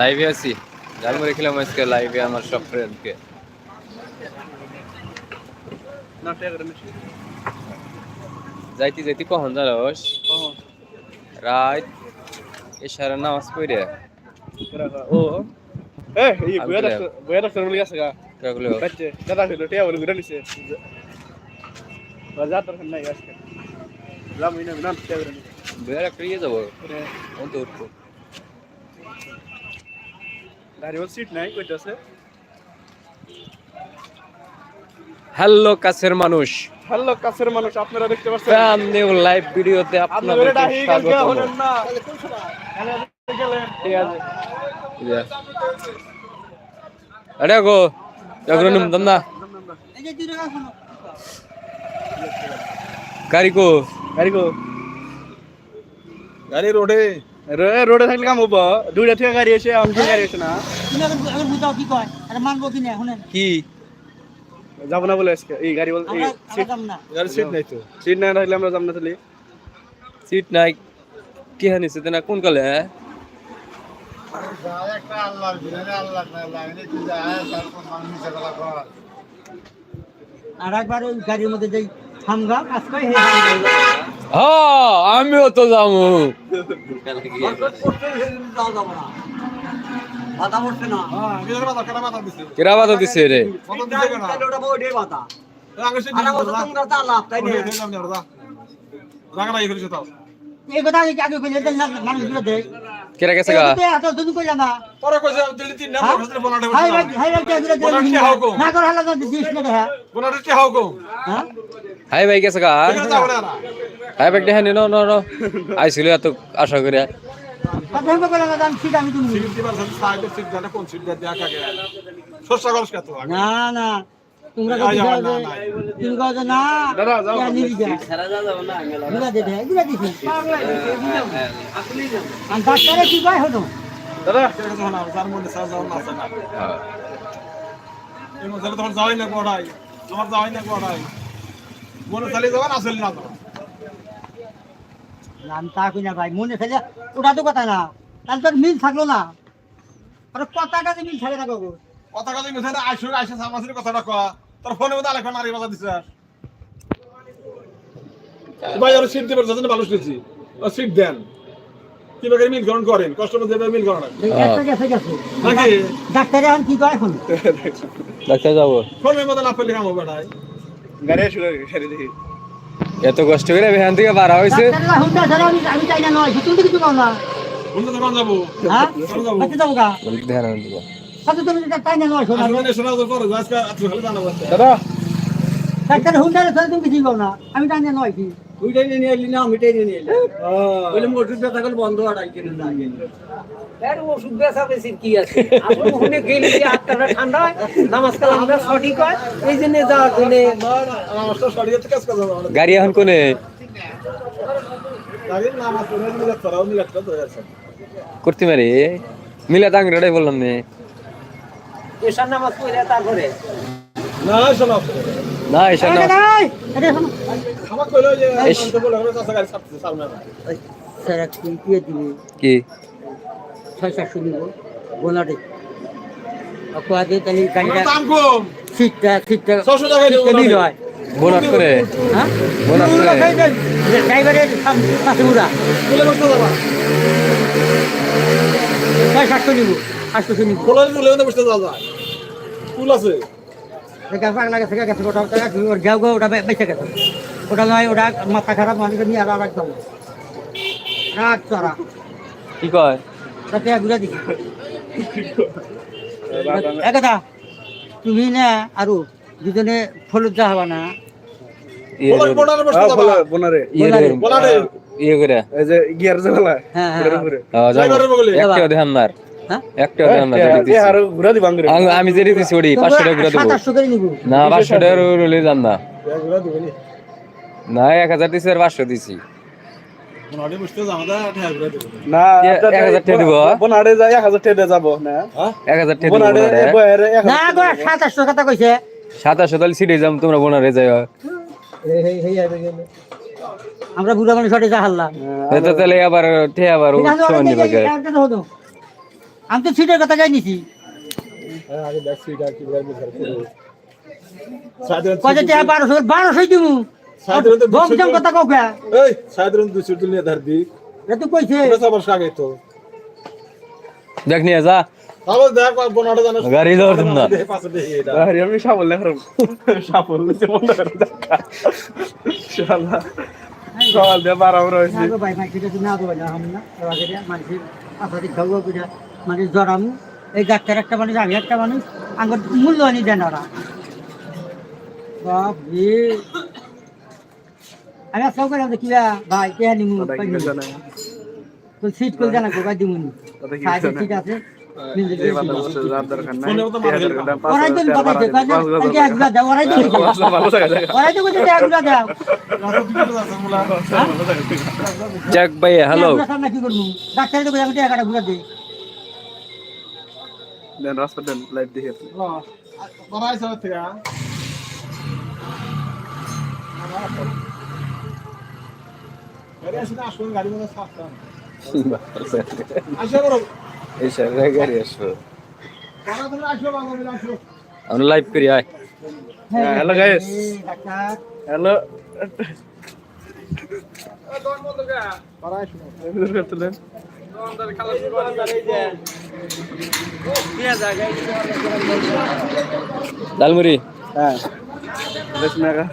লাইভে আছি। ঝালমুড়ি খেলাম আজকে লাইভে আমার সব ফ্রেন্ডকে যাইতে যাইতে কখন জানোস? রাত এশারা নামাজ পড়ে। ও। এ এই বয়া ডাক্তার বয়া ডাক্তার বলে গেছে গা। কাগুলো বাচ্চে দাদা হলো টিয়া বলে ঘুরে নিছে। বাজার দরকার নাই আজকে। যাম ইনা বিনা টিয়া ঘুরে নিছে বের একটা ইয়ে যাব অন্ত উঠবো গাড়ি বল সিট নাই কইতাছে হ্যালো কাছের মানুষ হ্যালো কাছের মানুষ আপনারা দেখতে পাচ্ছেন ফ্যান নিউ লাইভ ভিডিওতে আপনাদের আপনাদেরকে ডাহি কালকে স্বাগত হলেন না গেলেন ঠিক আছে আরে গো জাগরণ দন্দা গাড়ি কো গাড়ি কো। গাড়ি রোডে রোডে থাকলে কাম হব। দুইটা থেকে গাড়ি এসে আমি গাড়ি এসে না। কি কয়? আরে মানবো কি না শুনেন কি? যাব না বলে আজকে। এই গাড়ি বল এই আমরা সিট গাড়ি সিট নাই তো। সিট না থাকলে আমরা যাম না তাহলে সিট নাই। কি হানিছে না? কোন কালে আর একবার ওই গাড়ির মধ্যে যেই থামগা কাজ করে হে হ্যাঁ আমিও তো যাব। কেরা বাধা দিছে রে? কেরা গেছে গা? পরে কইছে দিল্লি তিন নাম্বার হাসলে বনাটে হাই ভাই না করে হালা দিস না দেখা বনাটে কে হ্যাঁ হাই ভাই গেছে গা ঠিক আছে বলে না ন ন আইছিল এত আশা করে না না। তোমরা না, ডাক্তারে কি কয় হলো দাদা যার মধ্যে সাজ যাও আছে না হ্যাঁ। তোমার যাওয়াই না কোড়াই আমার যাওয়াই না কোড়াই মনে চালিয়ে যাওয়া আসলে না তো। নাম তা কই না ভাই মনে ফেলে ওটা তো কথা না তাহলে তোর মিল থাকল না। আর কথাটা যে মিল থাকে না গো কথা কথা মিথ্যা না আইসো আইসো সামাসির কথাটা কয়া। তোর ফোনে মধ্যে আলেখন নারী বাজা দিছে। ভাই আর সিট দিবার যাতে ভালো শুনেছি ও সিট দেন। কীভাবে মিল গ্রহণ করেন কাস্টমার দেবে মিল গ্রহণ নাকি? ডাক্তারে এখন কি কয় এখন? ডাক্তার যাব। ফোনের মধ্যে না পেলে কাম হবে না গাড়ি দেখি এত কষ্ট করে এখান থেকে বাড়া হয়েছে। হ্যাঁ? দাদা। হুন্ডা তুমি কিছু না। আমি চাই নয় কি। ওইটাই নিয়ে এলি না ওইটাই নিয়ে এলি? বলে ওষুধ ব্যথা করলে বন্ধ না ওষুধ ব্যথা বেশি কি আছে? আসলে ওখানে গেলে যে আটটা ঠান্ডা হয় নামাজ কালাম আমরা সঠিক হয় এই জন্য যাওয়ার জন্য আমার তো সরিয়ে থেকে কাজ করব গাড়ি এখন কোনে? করতে মারি মিলা বললাম নে। এসার নামাজ পড়ে তারপরে? না শোনো। না এসব না। এই, এটা কইলো যে তো বলে আমরা কাছে গাড়ি ছাড়তে সামনে স্যার কি কি দিবি কি ছয় চারশো নিব বোনাটে আপনাদের তাহলে গাড়িটা সিটটা সিটটা 600 টাকা দিও সিটটা নিল হয়। বোনাস করে? হ্যাঁ? বোনাস করে? ড্রাইভারের পাশে উড়া। বলে বসতে যাবা ছয় সাতশো নিব। আটশোশো নিব। বলে বলে বসতে যাওয়া যায় ফুল আছে। পাগলা গেছে গেছে ওটা ওর গাও গাও ওটা বেঁচে গেছে। ওটা নয় ওটা মাথা খারাপ মানুষকে নিয়ে আর একদম। রাগ চড়া। কি কয়? তাতে ঘুরে দিছি। একদা তুমি না আরও দুজনে ফলুদ যা হবা না। ইয়ে ইয়ে করে- গিয়ার যে বেলা হ্যাঁ, হ্যাঁ, না আঙ্গুরে আম- আমি যেটা দিছি ওটি পাঁচশো টাকা ঘুরে দেবো। সাতাশশো করে নিব। না পাঁচশো টাকা রইলে যান না। না এক হাজার দিছি আর পাঁচশো দিছি। সাতাশশো তাহলে সিটে যাম তোমরা বোনারে যাই আমরা বুড়া মানুষ সঠিক হাল্লা এটা তাহলে আবার আবার আমি তো সিটের কথা যাই নিছি কত টাকা বারোশো বারোশোই দিব সাধারণত দুশো বকজম কথা কৌকা এই সাধারণ দুশো তুলে ধার দি এ তো কইছে। এটা আবার আগে তো। দেখ নিয়ে যা। আবার দেখ বনাটা জানো। গাড়ি ধর তুমি না পাশে দেখি এটা আরে আমি সাবল দেখালাম সাবল নিচে বন্ধ করে দেখা। শালা সকাল দিয়ে বারাবর হয়েছে। ভাই ভাই সেটা তো না গো না। আমি না মানুষের আপাতত খাওয়া করে মানুষ জড়ামু এই ডাক্তার একটা মানুষ আমি একটা মানুষ আমার মূল্যহানি দেন ওরা। বাপ রে আমি আজকে করলাম যে কিবা ভাই কে নিমু তো সিট করে জানা কোথায় দিমুনি সিট আছে যাক ভাই হ্যালো ডাক্তার দেন রাস্তা দেন লাইভ দেখে পড়াই সব থেকে লাইভ করি আয় hello guys. এই ডাক্তার হ্যালো পড়াই আসো ডালমুড়ি হ্যাঁ। বেশ মেগা।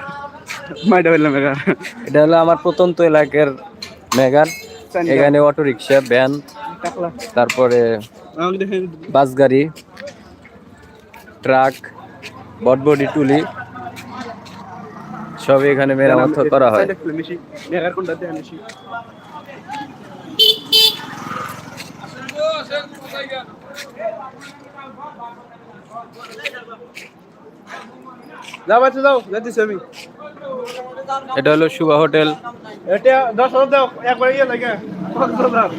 মাইটা হইলাম মেগা। এটা হলো আমার প্রত্যন্ত এলাকার মেগান। এখানে অটো রিক্সা ভ্যান তারপরে বাস গাড়ি ট্রাক বটবডি টুলি সব এখানে মেরামত করা হয় মিশি মেগার কোনটা দেন মিশি যাও বাচ্চা যাও যাচ্ছি আমি। এটা হলো শুভা হোটেল। এটা দশ হাজার দাও একবার ইয়ে লাগে পাঁচ হাজার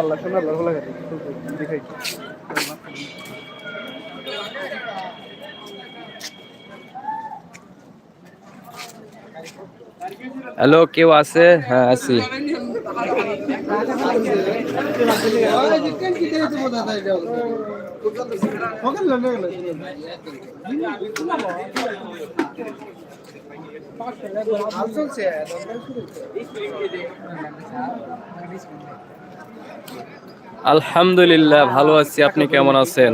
আল্লাহ শোনা আল্লাহ ভালো লাগে। দেখাই। হ্যালো কেউ আছে? হ্যাঁ আছি। আলহামদুলিল্লাহ ভালো আছি। আপনি কেমন আছেন?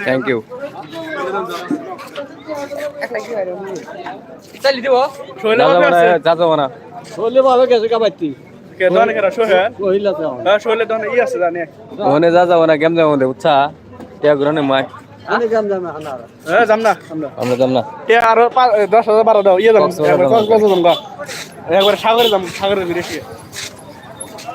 থ্যাংক ইউ যা যাব না বললে ভালো গেছে কাবাইতি কে দোকানে কেরা? শোহে? কইলা তো হ্যাঁ ই আছে জানে ওখানে যা যাব না কেমন যাব উৎসাহ টিয়া গ্রহণে মাই আমি জাম জাম হানারা হ্যাঁ যাম না আমরা যাম না। এ আরও পা- দশ হাজার বারো দাও ইয়ে যাম কক্সবাজার যাব। যাম একবার সাগরে যাম সাগরে বিদেশি এতো বা না Check. এটা দরকার হলে আরও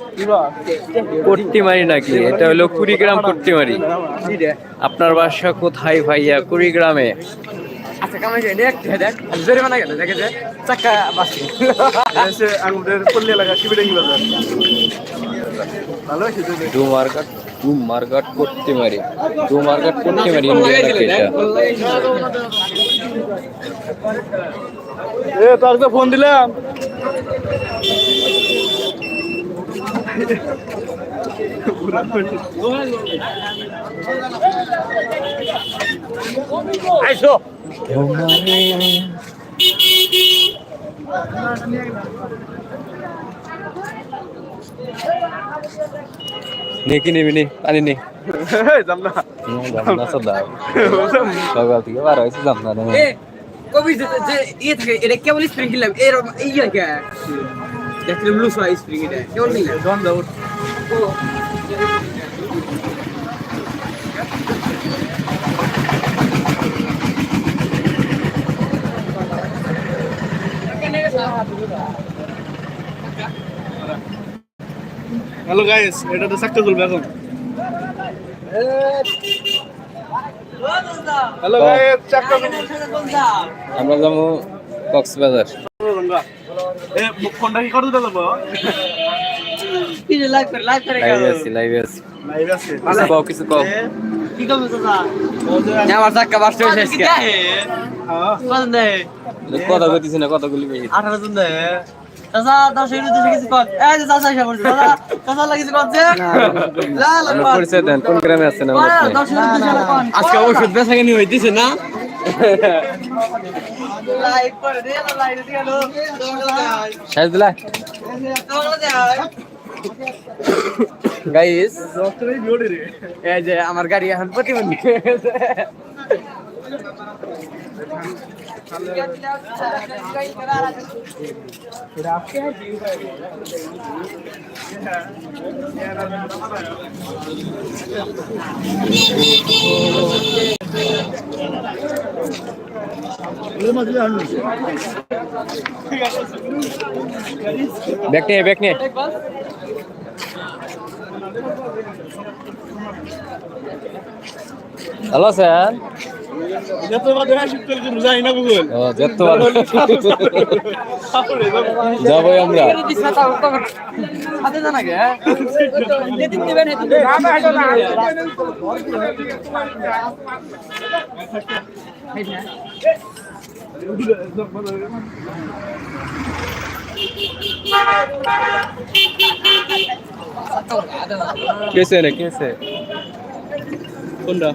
নিয়ে হেরে যে রং যাম গা কিবা কট্টিমারি নাকি? এটা হলো কুড়িগ্রাম কট্টিমারি। আপনার বাসা কোথায় ভাইয়া? কুড়িগ্রামে। আচ্ছা কামাই যায় দেখ দেখ জরিমানা গেল দেখে যে চাকা বাসি এসে আমাদের পল্লী এলাকা শিবিরে গেল ভালো হয়েছে তো? ডু মার্কেট ডু মার্কেট কট্টিমারি। ডু মার্কেট কট্টিমারি ইন্ডিয়া নাকি এটা? এ তোর ফোন দিলাম। আইসো নে কি নিবি নি পানি নে। যাম না। না সদাও সকাল থেকে বার হয়েছে যাম না এ কবি যে ইয়ে থাকে এটা কেবল স্প্রিং কিনলাম এর ইয়ে কে দেখলাম লুজ হয় স্প্রিং এটা কেবল কিনলাম গন্ধ উঠ হ্যালো গাইস এটা তো চাকটা চলবে এখন। হ্যালো গাইস চাকটা আমরা যাব কক্সবাজার। এ ফোনটা কি করে দিতে দেবো লাইভ করে লাইভ করে লাইভে আছি লাইভে আছি। লাইভ আছে। কও কিছু কও। কি করবে দাদা আমার চাক্কা বাসটা শেষ কে হ্যাঁ। কত কথা কইতেছি না বেশি জন দেয় দশ দেশে কিছু কর। এই যে লাগি কিছু করছে? পরিচয় দেন কোন গ্রামে আছেন দেশে কর আজকে ওষুধ বেচা কিনি হইতেছে না? গাইস এই যে আমার গাড়ি এখন প্রতিবন্ধী ব্যাগ নিয়ে ব্যাগ নিয়ে যাব আমরা। দিবেন কেসে রে কেসে। কোনটা?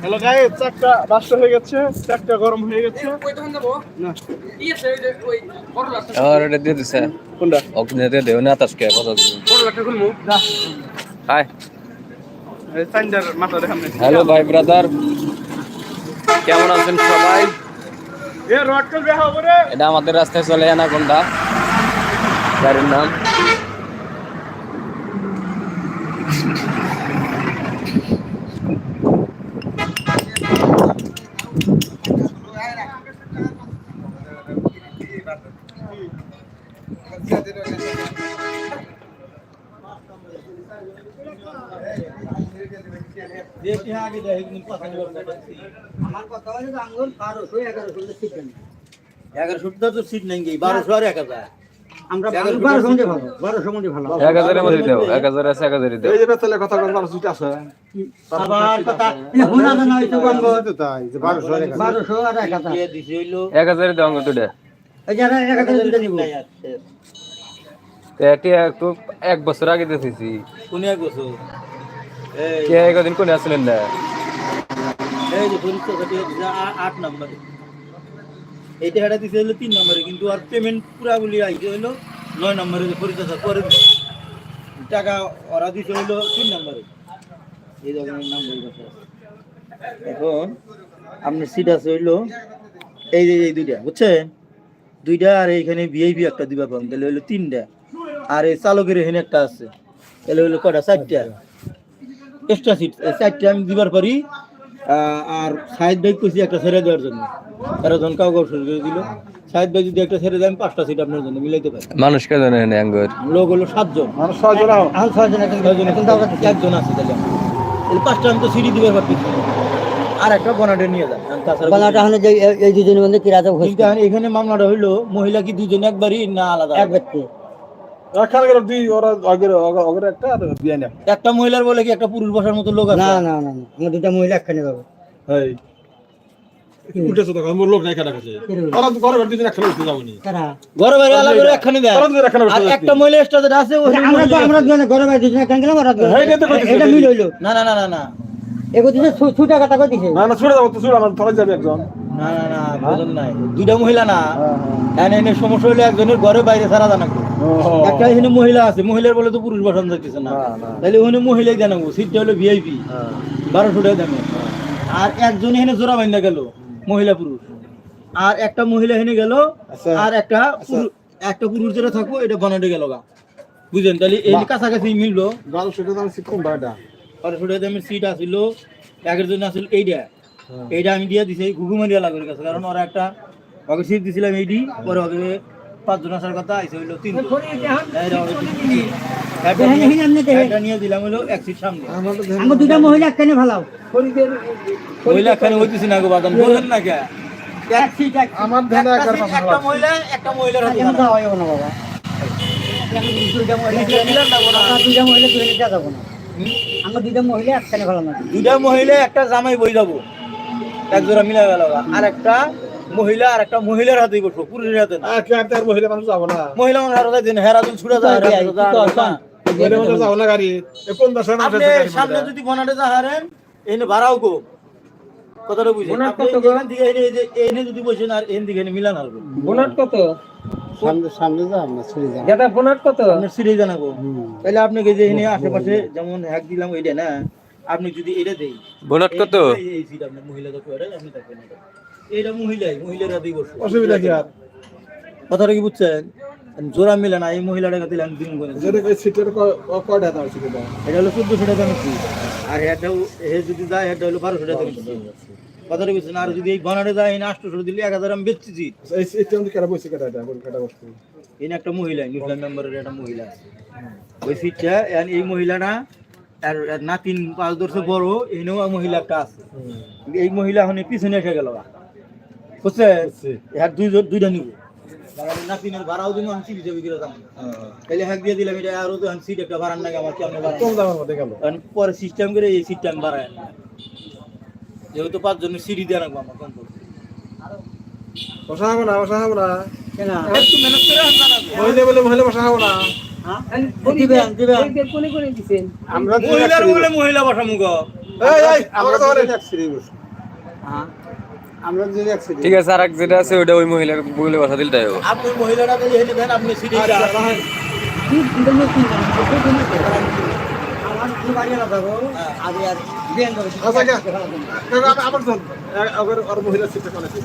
হ্যালো গাইস চাকটা বাস্ট হয়ে গেছে চাকটা গরম হয়ে গেছে। না। আর এটা দিয়ে দিছে। কোনটা? অগ্নি দিয়ে দেও না তাসকে কথা হাই। এই সাইন্ডার মাথা দেখাম না হ্যালো ভাই ব্রাদার কেমন আছেন সবাই? এ রড কল বেহা করে এটা আমাদের রাস্তায় চলে অ্যানাকোন্ডা। গাড়ির নাম আমার কথা হলো যে আঙ্গুল বারোশো এগারোশো সিট নেই তো সিট নেই বারোশো আর এক হাজার। আমরা বারোশো মধ্যে ভালো বারোশো মধ্যে ভালো। এক হাজারের মধ্যে দেও এক হাজার আছে এক হাজারই দেও। এই যে বেতলে কথা কথা সুট আছে। আবার কথা হুনা জানা হইতো বলব তাই যে 1200 বারোশো আর এক হাজার। দিয়ে দিছে হইল। এক হাজারই দেও অঙ্গ তুলে এক একটু বছর আগে এক বছর কে একদিন কোনে আসলেন না? এই যে পরীক্ষা আট নম্বরে এইটা হেটা দিছে হইল তিন নম্বরে কিন্তু আর পেমেন্ট পুরাগুলি আইছে হইল নয় নম্বরে যে পরীক্ষা পরে টাকা ওরা দিছে হইল তিন নম্বরে এই ধরনের নাম বই কথা এখন আপনার সিট আছে হইল এই যে এই দুইটা বুঝছেন? দুইটা আর এইখানে ভিআইপি একটা দিবা পাবেন তাহলে হইল তিনটা। আর এই চালকের এখানে একটা আছে তাহলে হইল কটা চারটা। এক্সট্রা সিট চারটে আমি দিবার পারি আর সাইড বাইক কইছি একটা ছেড়ে দেওয়ার জন্য। তারা যখন কাউ শুরু করে দিল সাইড বাইক যদি একটা ছেড়ে দেয় আমি পাঁচটা সিট আপনার জন্য মিলাইতে পারি। মানুষ কে জানে না আঙ্গুর? লোক হলো সাতজন। মানুষ এখন ছয়জন এখন ছয়জন এখন তাও একজন আছে তাহলে। তাহলে পাঁচটা আমি তো সিঁড়ি দিবার পারতেছি আর একটা বনাটে নিয়ে যান হলে যে এই- দুজনের মধ্যে কিরাতে কিন্তু এখানে মামলাটা হইল মহিলা কি দুজন একবারই না আলাদা? একটা মহিলার বলে কি একটা পুরুষ বসার মতো লোক আছে? না না না না আমার দুটা মহিলা একখানে যাবে একটা মহিলা আছে আমরা আমরা ঘরে বাইরে দুজনে একখানে গেলাম আর হ্যাঁ, না না না না না। এগো দিছে ছুটা কথা কই দিছে। না না ছুড়ে যাব তো ছুড়ে আমার ধরে যাবে একজন। না না না প্রয়োজন নাই। দুইটা মহিলা না। এনে এনে সমস্যা হলে একজনের ঘরে বাইরে ছাড়া জানা একটা এখানে মহিলা আছে মহিলার বলে তো পুরুষ বসানো যাইতেছে না। তাহলে ওখানে মহিলাই জানাব সিটটা হলো ভিআইপি। বারোশো টাকা দামে। আর একজন এখানে জোড়া বাইন্দা গেল মহিলা পুরুষ। আর একটা মহিলা এখানে গেল আর একটা একটা পুরুষ যেটা থাকব এটা বনাটে গেল গা। বুঝলেন? তাহলে এই কাছাকাছি মিললো। বারোশো টাকা দাম কোন ভাড়াটা বারোশো টাকা দামের সিট আসিল একের জন্য আসিল এইটা এইটা আমি দিয়ে দিছি ঘুঘুমারিয়া লাগের কাছে কারণ ওরা একটা ওকে সিট দিছিলাম এইটি পরে ওকে পাঁচজন আসার কথা আইসে হইল তিন দেখেন, দেখেন, আপনি দেখেন। নিয়ে দিলাম হলো এক সিট সামনে আমার দুটা মহিলা কেন ভালো মহিলা এখানে হইতেছি না গো বাদাম বলেন না কে এক সিট আমার ধ্যানে একটা একবার seat, একটা মহিলা একটা মহিলার হাতে যাওয়া যাবে না বাবা দুইটা মহিলা দুইটা মহিলা যাব না আমার দুইটা মহিলা একখানে ভালো না। দুইটা মহিলা একটা জামাই বই যাব। এক জোড়া মিলা গেল আর একটা মহিলা আর একটা মহিলার হাতেই বসবো পুরুষের হাতে না। আর কি আর তার মহিলা মানুষ যাব না। মহিলা মানুষ হারা যাইতে হেরা দিন ছুটে যায় সামনে যদি বনাটে যা হারেন এনে ভাড়াও কো। কথাটা? এখান থেকে এনে এই যে এনে যদি বসেন আর এন দিকে মিলান হারবেন বোনাট কত? সামনে সামনে যা আমরা ছেড়ে যাব দাদা বোনাট কত? আপনার সিঁড়ি জানাব। তাহলে আপনাকে যে এনে আশেপাশে যেমন হ্যাক দিলাম ওইটা না আপনি যদি এটা দেই বোনাট কত? এই- সিট মহিলা যত এটা আপনি থাকবেন এটা। এটা মহিলাই মহিলার হাতেই বসবো অসুবিধা কি আর? কথাটা কি বুঝছেন? জোড়া মিলে না এই মহিলাটাকে দিলাম দিন করে সিটের দাম? এটা হলো চোদ্দশো টাকা আর এটা হে যদি যায় এটা হলো বারোশো টাকা কথাটা বুঝছেন আর যদি এই বানারে যায় এনে আটশোশো দিলে এক হাজার আমি বেচতেছি। এই কেটা বসে কেটা এটা? কোন কেটা বস্তু? এনে একটা মহিলা নিউজিল্যান্ড মেম্বারের একটা মহিলা আছে। ওই সিটটা এই মহিলাটা আর আর নাতিন পাঁচ দর্শে বড় এনেও মহিলা একটা আছে। এই মহিলা এখন পিছনে এসে গেল বুঝছে? হ্যাঁ দুইজন দুইটা নিব। কারণ নাতিনের ভাড়াও দিন আমি সিট হিসেবে গিয়ে যাব তাহলে হ্যাঁ। দিয়ে দিলাম এটা আরও তো সিট একটা ভাড়ার নাকি আমার কেমন ভাড়া পরে সিস্টেম করে এই সিটটা আমি আনলাম। যেহেতু পাঁচজনের সিঁড়ি দিয়ে রাখব আমার কম করে। বসা হব না বসা হব না কেন। মহিলা বলে মহিলা বসা হব না দিবেন দিবেন কোনে আমরা মহিলার বলে মহিলা বসা মুখ এই এই আমাকে আমরা যদি এক ঠিক আছে আর এক যেটা আছে ওটা ওই মহিলার বলে বসা দিল তাই হবে। আপনি সিঁড়ি আর বিয়ান করে কে কাকা আমার আর মহিলা সিটে কোনে ছিল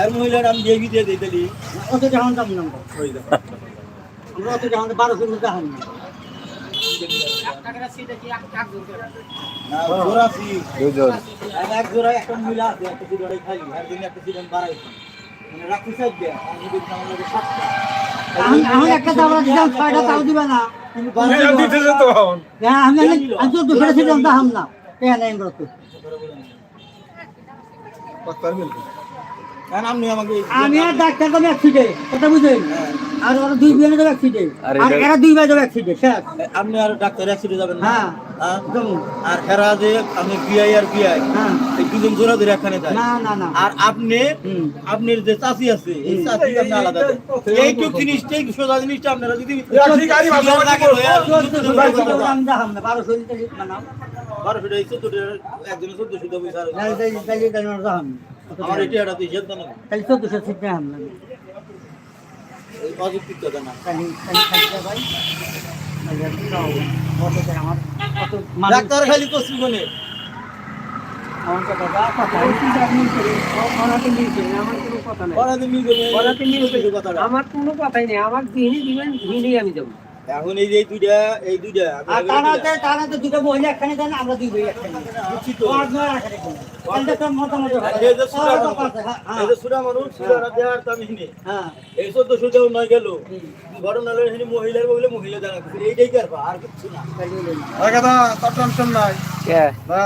আর মহিলাটা আমি দিয়ে দিয়ে তাহলে অত যখন দাম নাম আমরা অত যখন বারোশো মধ্যে হন না একটা তাও দিবে না। আমি আর ডাক্তার এক সিটে কথা বুঝেন। আর ওরা দুই বিয়ানে যাবে এক আর আর এরা দুই এক সিটে আপনি আর ডাক্তার অ্যাক্সিডে যাবেন না। হ্যাঁ। আর হেরা যে আমি বিআই আর বিআই হ্যাঁ। এই দুজন জোড়া ধরে এখানে যায়। না না না। আর আপনি আপনার যে চাষি আছে এই চাষি আপনি আলাদা এইটুক জিনিসটাই সোজা জিনিসটা আপনারা যদি বারোশো টাকা টাকা চোদ্দশো টাকা আমরা এটি একটা দুই তাহলে চোদ্দশো সিট না। অযৌক্তিক কথা না ভাই। আমার। ডাক্তার খালি কোনে আমার কোনো কথাই নেই আমার যিনি দিবেন দিনই আমি যাব এখন এই যে এই দুইটা এই দুইটা আর। তারাতে দুটো মহিলা একখানে দেন আমরা দুই ভাই একখানে বুঝছি তো। তোমার নয় একখানে তো। এই যে সুরা মানুষ, হ্যাঁ, এই যে সুরা মানুষ, দেওয়ার দাম হ্যাঁ। এই টাকা নয় গেল। ঘটনা হলো এখানে মহিলার বলে মহিলা এইটাই কারবা আর কিছু না। আরে কথা তার টেনশন নাই? কে? না।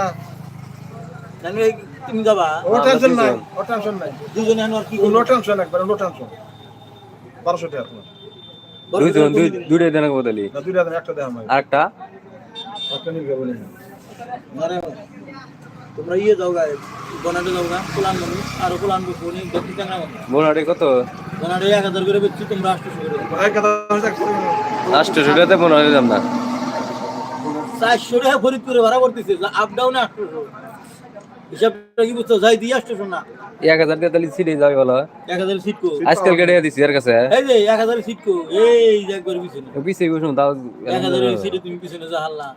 জানি তুমি যাবা। ও টেনশন নাই? ও টেনশন নাই? দুজনে আর কি নো টেনশন একবার নো টেনশন বারোশো টাকা দুজন দুই- দুইটাই দেনা বদলি। না দুইটা দেন একটা দেওয়া হয় আর একটা নিয়ে বলে। মানে তোমরা ইয়ে যাও গা বনাটে যাও গা কোলান মানুষ আর কোলান বসবো নি দেখি মানুষ বোনাটে কত? এক হাজার করে বেচছি তোমরা আটশো করে দাও। এক কথা হচ্ছে একশো আটশো টাকাতে বোনাটে দাম না। চারশো টাকা ফরিদ ভাড়া করতেছে আপ ডাউনে হিসাবটা কি বুঝছ যাই দিয়ে আসছো না এক হাজার দিয়ে তাহলে সিটে যাবে বলো এক হাজার সিট কো আজকাল কেটে দিছি এর কাছে এই যে এক হাজার সিট কো এই যে একবার পিছনে পিছিয়ে বসুন তাও এক হাজারের সিটে তুমি পিছনে যা হাল্লা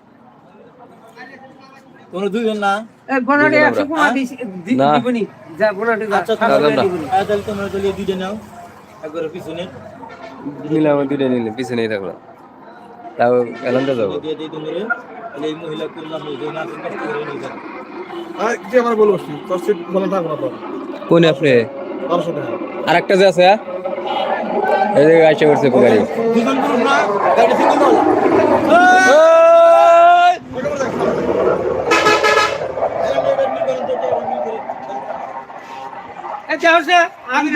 তোমরা দুইজন না এই একশো আমরা। পোনা না। দিবনি। যা যা, আচ্ছা। হ্যাঁ তাহলে তোমরা তাহলে দুইটা নাও একবার পিছনে নিলাম দুইটা নিলাম পিছনেই থাকল তাও এলান্তে যাব দিয়ে দিই তোমরা এই মহিলা করলাম না তুমি কষ্ট করে নিয়ে আর কি আমার বলো তোর সিট বলে থাকব না কোন আপনি? বারোশো টাকা। আর একটা যে আছে হ্যাঁ? এই যে করছে গাড়ি। হচ্ছে, আমি।